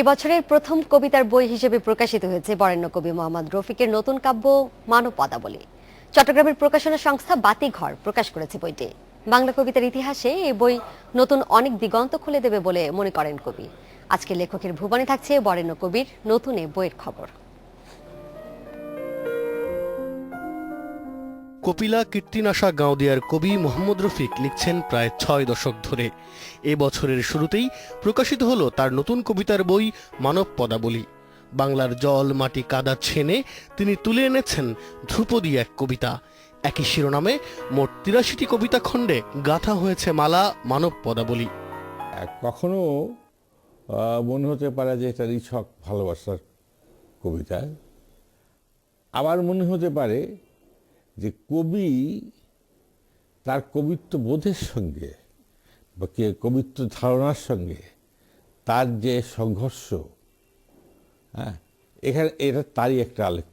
এবছরের প্রথম কবিতার বই হিসেবে প্রকাশিত হয়েছে বরেণ্য কবি মোহাম্মদ রফিকের নতুন কাব্য মানব পদাবলী চট্টগ্রামের প্রকাশনা সংস্থা বাতিঘর প্রকাশ করেছে বইটি। বাংলা কবিতার ইতিহাসে এই বই নতুন অনেক দিগন্ত খুলে দেবে বলে মনে করেন কবি। আজকে লেখকের ভুবনে থাকছে বরেণ্য কবির নতুন এ বইয়ের খবর। কপিলা কীর্তিনাশা গাঁওদিয়ার কবি মোহাম্মদ রফিক লিখছেন প্রায় ছয় দশক ধরে। এ বছরের শুরুতেই প্রকাশিত হলো তার নতুন কবিতার বই মানব পদাবলী বাংলার জল মাটি কাদা ছেনে তিনি তুলে এনেছেন ধ্রুপদী এক কবিতা। একই শিরোনামে মোট তিরাশিটি কবিতা খণ্ডে গাঁথা হয়েছে মালা মানব পদাবলী কখনো মনে হতে পারে যে এটা নিছক ভালোবাসার কবিতা। আবার মনে হতে পারে যে কবি তার কবিত্ব বোধের সঙ্গে বা কে কবিত্ব ধারণার সঙ্গে তার যে সংঘর্ষ হ্যাঁ এখানে এটা তারই একটা আলেখ্য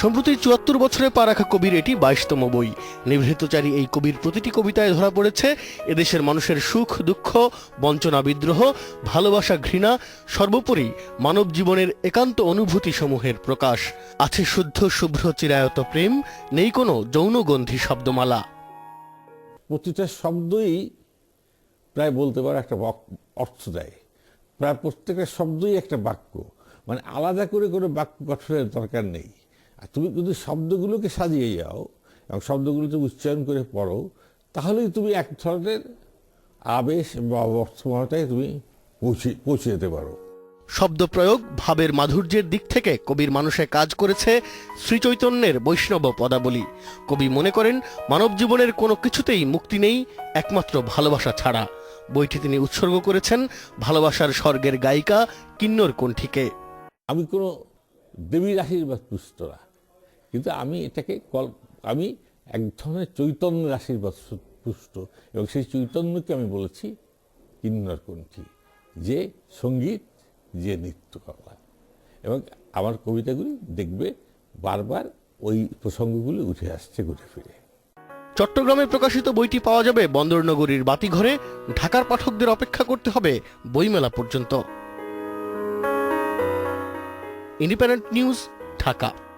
সম্প্রতি চুয়াত্তর বছরে পা রাখা কবির এটি বাইশতম বই। নিভৃতচারী এই কবির প্রতিটি কবিতায় ধরা পড়েছে এদেশের মানুষের সুখ, দুঃখ, বঞ্চনা, বিদ্রোহ, ভালোবাসা, ঘৃণা, সর্বোপরি মানব জীবনের একান্ত অনুভূতি সমূহের প্রকাশ। আছে শুদ্ধ, শুভ্র, চিরায়ত প্রেম, নেই কোনো যৌনগন্ধি শব্দমালা। প্রতিটা শব্দই প্রায় বলতে পারো একটা অর্থ দেয়। প্রায় প্রত্যেকটা শব্দই একটা বাক্য। মানে আলাদা করে কোনো বাক্য গঠনের দরকার নেই। আর তুমি যদি শব্দগুলোকে সাজিয়ে যাও এবং শব্দগুলোতে উচ্চারণ করে পড়ো তাহলেই তুমি এক ধরনের আবেশ বা অর্থময়তায় তুমি পৌঁছে পৌঁছে যেতে পারো। শব্দ প্রয়োগ ভাবের মাধুর্যের দিক থেকে কবির মানুষে কাজ করেছে শ্রীচৈতন্যের বৈষ্ণব পদাবলী। কবি মনে করেন মানব জীবনের কোনো কিছুতেই মুক্তি নেই একমাত্র ভালোবাসা ছাড়া। বইটি তিনি উৎসর্গ করেছেন ভালোবাসার স্বর্গের গায়িকা কিন্নর কণ্ঠীকে। আমি কোনো দেবীর আশীর্বাদ না। কিন্তু আমি এটাকে কল, আমি এক ধরনের চৈতন্যের আশীর্বাদ পুষ্ট এবং সেই চৈতন্যকে আমি বলেছি কিন্নর কণ্ঠী, যে সংগীত, যে নৃত্যকলা। এবং আমার কবিতাগুলি দেখবে বারবার ওই প্রসঙ্গগুলি উঠে আসছে ঘুরে ফিরে। চট্টগ্রামে প্রকাশিত বইটি পাওয়া যাবে বন্দরনগরীর বাতিঘরে। ঢাকার পাঠকদের অপেক্ষা করতে হবে বইমেলা পর্যন্ত। Independent news, Dhaka.